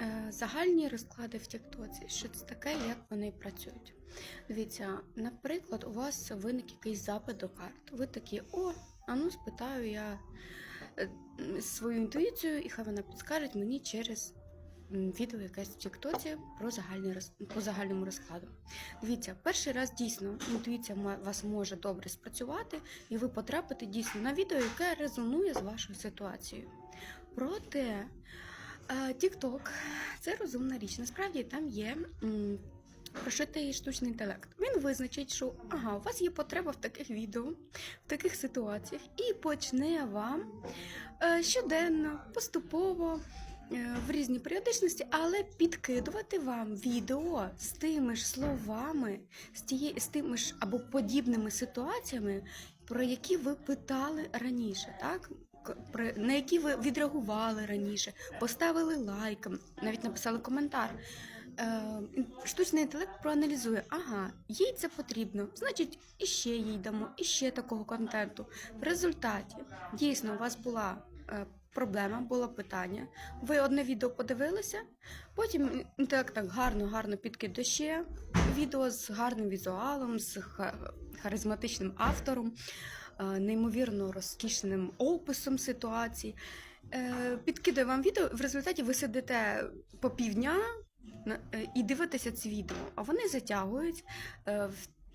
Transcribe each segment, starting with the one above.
Е, Загальні розклади в Тіктоці. Що це таке, як вони працюють? Дивіться, наприклад, у вас виник якийсь запит до карт. Ви такі, о, а ну спитаю я е, свою інтуїцію, і хай вона підскаже мені через відео якесь в Тіктоці про загальний по загальному розкладу. Дивіться, перший раз дійсно інтуїція вас може добре спрацювати, і ви потрапите дійсно на відео, яке резонує з вашою ситуацією. Проте TikTok – це розумна річ. Насправді там є прошитий штучний інтелект. Він визначить, що ага, у вас є потреба в таких відео, в таких ситуаціях, і почне вам е, щоденно, поступово. Е, В різній періодичності, але підкидувати вам відео з тими ж словами, з, тіє, з тими ж або подібними ситуаціями, про які ви питали раніше, так? Про- на які ви відреагували раніше, поставили лайк, навіть написали коментар. Е, штучний інтелект проаналізує, ага, їй це потрібно, значить, іще їй дамо, іще такого контенту. В результаті дійсно у вас була е, проблема, було питання. Ви одне відео подивилися, потім інтелект так гарно-гарно підкидаще. відео з гарним візуалом, з харизматичним автором, е, неймовірно розкішним описом ситуації. Е, Підкидає вам відео, в результаті ви сидите по півдня е, і дивитеся ці відео, а вони затягують.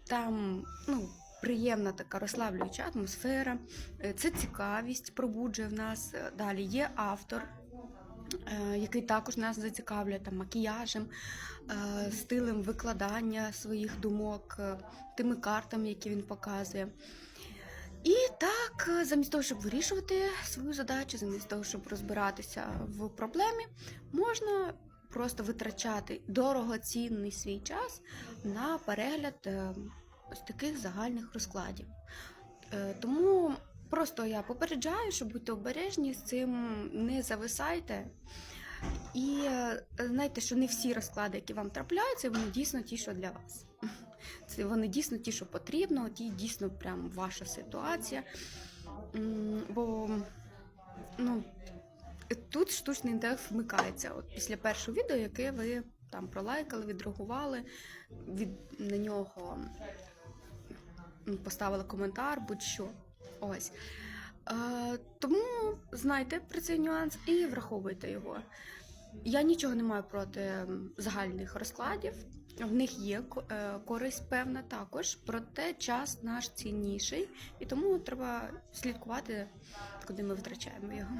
Там ну, приємна така розслаблююча атмосфера, е, це цікавість пробуджує в нас. Е, Далі є автор, е, який також нас зацікавлює там, макіяжем, стилем викладання своїх думок, тими картами, які він показує. І так, замість того, щоб вирішувати свою задачу, замість того, щоб розбиратися в проблемі, можна просто витрачати дорогоцінний свій час на перегляд ось таких загальних розкладів. Е, Тому просто я попереджаю, що будьте обережні з цим, не зависайте. І е, знайте, що не всі розклади, які вам трапляються, вони дійсно ті, що для вас. Це вони дійсно ті, що потрібно, ті дійсно прям ваша ситуація. Бо ну, тут штучний інтелект вмикається. От після першого відео, яке ви там пролайкали, відреагували, від на нього м, поставили коментар, будь-що. Ось. Е, тому знайте про цей нюанс і враховуйте його. Я нічого не маю проти загальних розкладів. В них є е, користь певна також, проте час наш цінніший, і тому треба слідкувати, куди ми витрачаємо його.